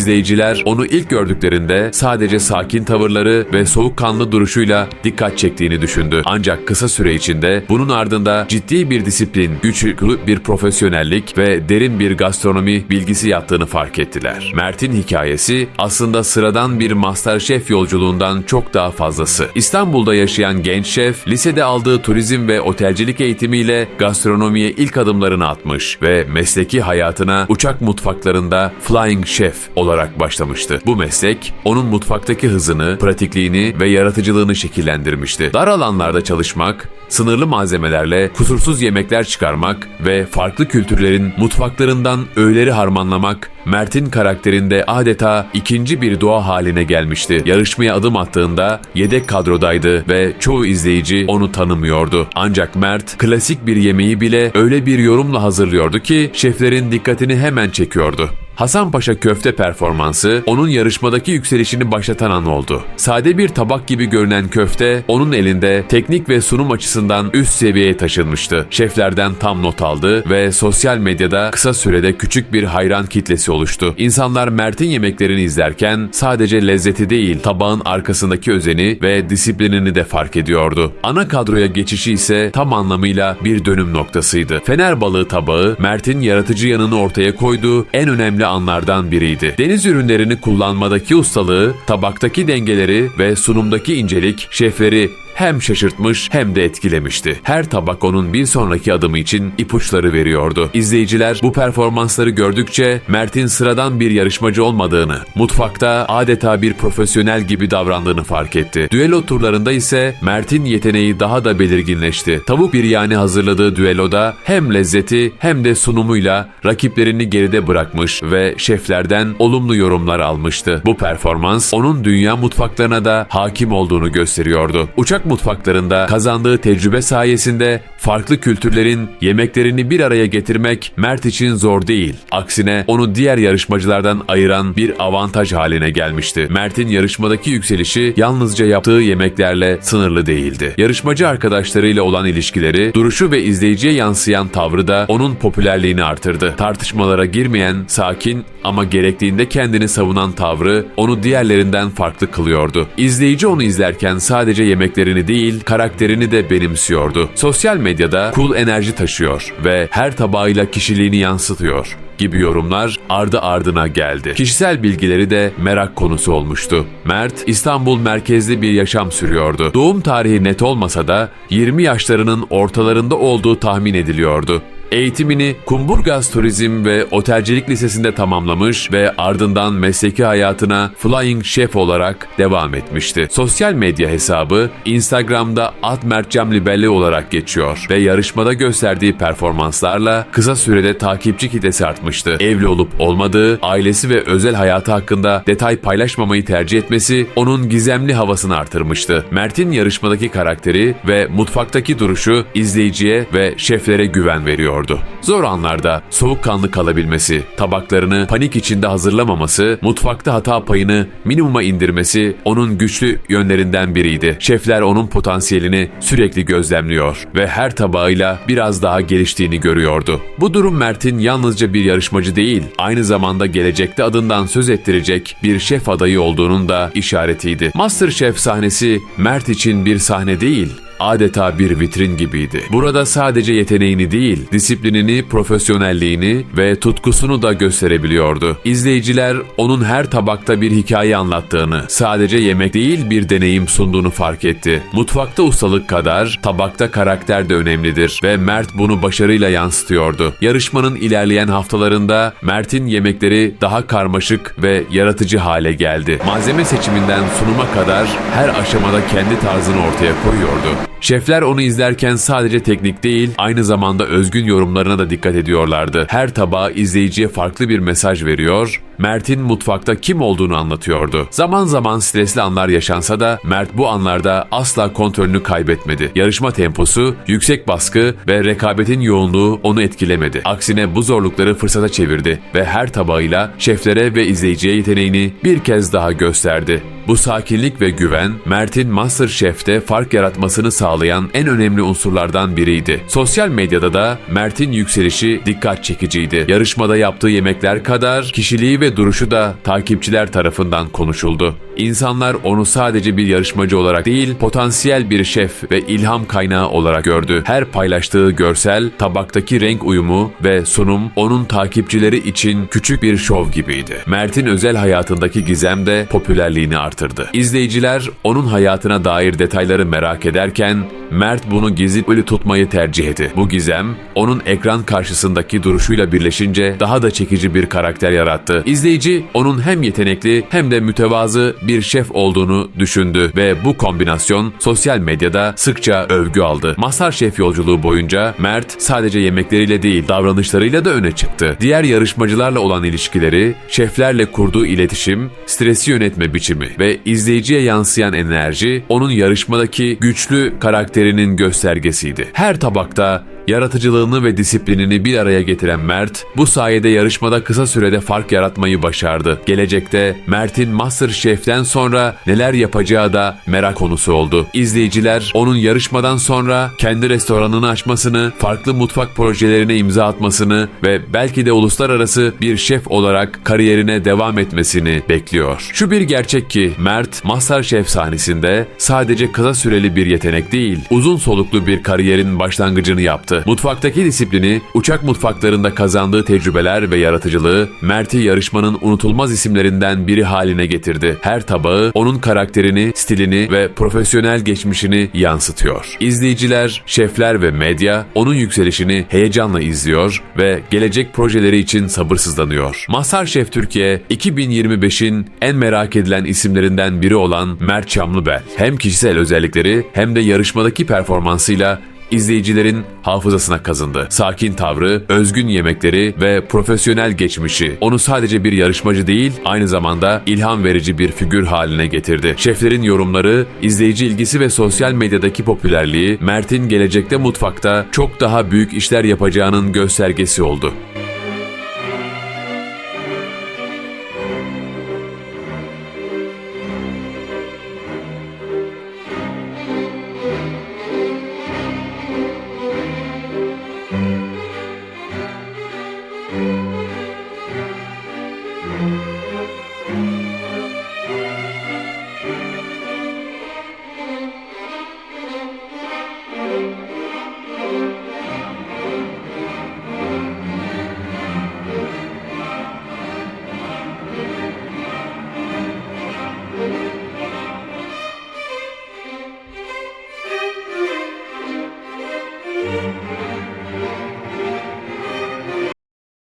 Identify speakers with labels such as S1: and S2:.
S1: İzleyiciler onu ilk gördüklerinde sadece sakin tavırları ve soğukkanlı duruşuyla dikkat çektiğini düşündü. Ancak kısa süre içinde bunun ardında ciddi bir disiplin, güçlü bir profesyonellik ve derin bir gastronomi bilgisi yattığını fark ettiler. Mert'in hikayesi aslında sıradan bir Masterchef yolculuğundan çok daha fazlası. İstanbul'da yaşayan genç şef, lisede aldığı turizm ve otelcilik eğitimiyle gastronomiye ilk adımlarını atmış ve mesleki hayatına uçak mutfaklarında Flying Chef olarak başlamıştı. Bu meslek onun mutfaktaki hızını, pratikliğini ve yaratıcılığını şekillendirmişti. Dar alanlarda çalışmak, sınırlı malzemelerle kusursuz yemekler çıkarmak ve farklı kültürlerin mutfaklarından öğeleri harmanlamak Mert'in karakterinde adeta ikinci bir doğa haline gelmişti. Yarışmaya adım attığında yedek kadrodaydı ve çoğu izleyici onu tanımıyordu. Ancak Mert klasik bir yemeği bile öyle bir yorumla hazırlıyordu ki şeflerin dikkatini hemen çekiyordu. Hasanpaşa köfte performansı onun yarışmadaki yükselişini başlatan an oldu. Sade bir tabak gibi görünen köfte onun elinde teknik ve sunum açısından üst seviyeye taşınmıştı. Şeflerden tam not aldı ve sosyal medyada kısa sürede küçük bir hayran kitlesi oluştu. İnsanlar Mert'in yemeklerini izlerken sadece lezzeti değil tabağın arkasındaki özeni ve disiplinini de fark ediyordu. Ana kadroya geçişi ise tam anlamıyla bir dönüm noktasıydı. Fener balığı tabağı Mert'in yaratıcı yanını ortaya koyduğu en önemli anlardan biriydi. Deniz ürünlerini kullanmadaki ustalığı, tabaktaki dengeleri ve sunumdaki incelik şefleri hem şaşırtmış hem de etkilemişti. Her tabak onun bir sonraki adımı için ipuçları veriyordu. İzleyiciler bu performansları gördükçe Mert'in sıradan bir yarışmacı olmadığını, mutfakta adeta bir profesyonel gibi davrandığını fark etti. Düello turlarında ise Mert'in yeteneği daha da belirginleşti. Tavuk biryani hazırladığı düelloda hem lezzeti hem de sunumuyla rakiplerini geride bırakmış ve şeflerden olumlu yorumlar almıştı. Bu performans onun dünya mutfaklarına da hakim olduğunu gösteriyordu. Uçak mutfaklarında kazandığı tecrübe sayesinde farklı kültürlerin yemeklerini bir araya getirmek Mert için zor değil. Aksine onu diğer yarışmacılardan ayıran bir avantaj haline gelmişti. Mert'in yarışmadaki yükselişi yalnızca yaptığı yemeklerle sınırlı değildi. Yarışmacı arkadaşlarıyla olan ilişkileri, duruşu ve izleyiciye yansıyan tavrı da onun popülerliğini artırdı. Tartışmalara girmeyen, sakin ama gerektiğinde kendini savunan tavrı onu diğerlerinden farklı kılıyordu. İzleyici onu izlerken sadece yemeklerini değil, karakterini de benimsiyordu. Sosyal medyada cool enerji taşıyor ve her tabağıyla kişiliğini yansıtıyor gibi yorumlar ardı ardına geldi. Kişisel bilgileri de merak konusu olmuştu. Mert, İstanbul merkezli bir yaşam sürüyordu. Doğum tarihi net olmasa da 20 yaşlarının ortalarında olduğu tahmin ediliyordu. Eğitimini Kumburgaz Turizm ve Otelcilik Lisesi'nde tamamlamış ve ardından mesleki hayatına Flying Chef olarak devam etmişti. Sosyal medya hesabı Instagram'da @mertcemlibelli olarak geçiyor ve yarışmada gösterdiği performanslarla kısa sürede takipçi kitlesi artmıştı. Evli olup olmadığı, ailesi ve özel hayatı hakkında detay paylaşmamayı tercih etmesi onun gizemli havasını artırmıştı. Mert'in yarışmadaki karakteri ve mutfaktaki duruşu izleyiciye ve şeflere güven veriyor gerekiyordu. Zor anlarda soğukkanlı kalabilmesi, tabaklarını panik içinde hazırlamaması, mutfakta hata payını minimuma indirmesi onun güçlü yönlerinden biriydi. Şefler onun potansiyelini sürekli gözlemliyor ve her tabağıyla biraz daha geliştiğini görüyordu. Bu durum Mert'in yalnızca bir yarışmacı değil, aynı zamanda gelecekte adından söz ettirecek bir şef adayı olduğunun da işaretiydi. Masterchef sahnesi Mert için bir sahne değil, adeta bir vitrin gibiydi. Burada sadece yeteneğini değil, disiplinini, profesyonelliğini ve tutkusunu da gösterebiliyordu. İzleyiciler onun her tabakta bir hikaye anlattığını, sadece yemek değil bir deneyim sunduğunu fark etti. Mutfakta ustalık kadar tabakta karakter de önemlidir ve Mert bunu başarıyla yansıtıyordu. Yarışmanın ilerleyen haftalarında Mert'in yemekleri daha karmaşık ve yaratıcı hale geldi. Malzeme seçiminden sunuma kadar her aşamada kendi tarzını ortaya koyuyordu. Şefler onu izlerken sadece teknik değil, aynı zamanda özgün yorumlarına da dikkat ediyorlardı. Her tabağı izleyiciye farklı bir mesaj veriyor, Mert'in mutfakta kim olduğunu anlatıyordu. Zaman zaman stresli anlar yaşansa da Mert bu anlarda asla kontrolünü kaybetmedi. Yarışma temposu, yüksek baskı ve rekabetin yoğunluğu onu etkilemedi. Aksine bu zorlukları fırsata çevirdi ve her tabağıyla şeflere ve izleyiciye yeteneğini bir kez daha gösterdi. Bu sakinlik ve güven Mert'in MasterChef'te fark yaratmasını sağlayan en önemli unsurlardan biriydi. Sosyal medyada da Mert'in yükselişi dikkat çekiciydi. Yarışmada yaptığı yemekler kadar kişiliği ve duruşu da takipçiler tarafından konuşuldu. İnsanlar onu sadece bir yarışmacı olarak değil, potansiyel bir şef ve ilham kaynağı olarak gördü. Her paylaştığı görsel, tabaktaki renk uyumu ve sunum onun takipçileri için küçük bir şov gibiydi. Mert'in özel hayatındaki gizem de popülerliğini artırdı. İzleyiciler onun hayatına dair detayları merak ederken Mert bunu gizli tutmayı tercih etti. Bu gizem onun ekran karşısındaki duruşuyla birleşince daha da çekici bir karakter yarattı. İzleyici onun hem yetenekli hem de mütevazı bir şef olduğunu düşündü ve bu kombinasyon sosyal medyada sıkça övgü aldı. Masar Şef yolculuğu boyunca Mert sadece yemekleriyle değil davranışlarıyla da öne çıktı. Diğer yarışmacılarla olan ilişkileri, şeflerle kurduğu iletişim, stresi yönetme biçimi ve izleyiciye yansıyan enerji onun yarışmadaki güçlü karakterinin göstergesiydi. Her tabakta yaratıcılığını ve disiplinini bir araya getiren Mert, bu sayede yarışmada kısa sürede fark yaratmayı başardı. Gelecekte Mert'in MasterChef'ten sonra neler yapacağı da merak konusu oldu. İzleyiciler onun yarışmadan sonra kendi restoranını açmasını, farklı mutfak projelerine imza atmasını ve belki de uluslararası bir şef olarak kariyerine devam etmesini bekliyor. Şu bir gerçek ki Mert MasterChef sahnesinde sadece kısa süreli bir yetenek değil, uzun soluklu bir kariyerin başlangıcını yaptı. Mutfaktaki disiplini, uçak mutfaklarında kazandığı tecrübeler ve yaratıcılığı Mert'i yarışmanın unutulmaz isimlerinden biri haline getirdi. Her tabağı onun karakterini, stilini ve profesyonel geçmişini yansıtıyor. İzleyiciler, şefler ve medya onun yükselişini heyecanla izliyor ve gelecek projeleri için sabırsızlanıyor. MasterChef Türkiye 2025'in en merak edilen isimlerinden biri olan Mert Çamlıbel hem kişisel özellikleri hem de yarışmadaki performansıyla izleyicilerin hafızasına kazındı. Sakin tavrı, özgün yemekleri ve profesyonel geçmişi onu sadece bir yarışmacı değil, aynı zamanda ilham verici bir figür haline getirdi. Şeflerin yorumları, izleyici ilgisi ve sosyal medyadaki popülerliği Mert'in gelecekte mutfakta çok daha büyük işler yapacağının göstergesi oldu.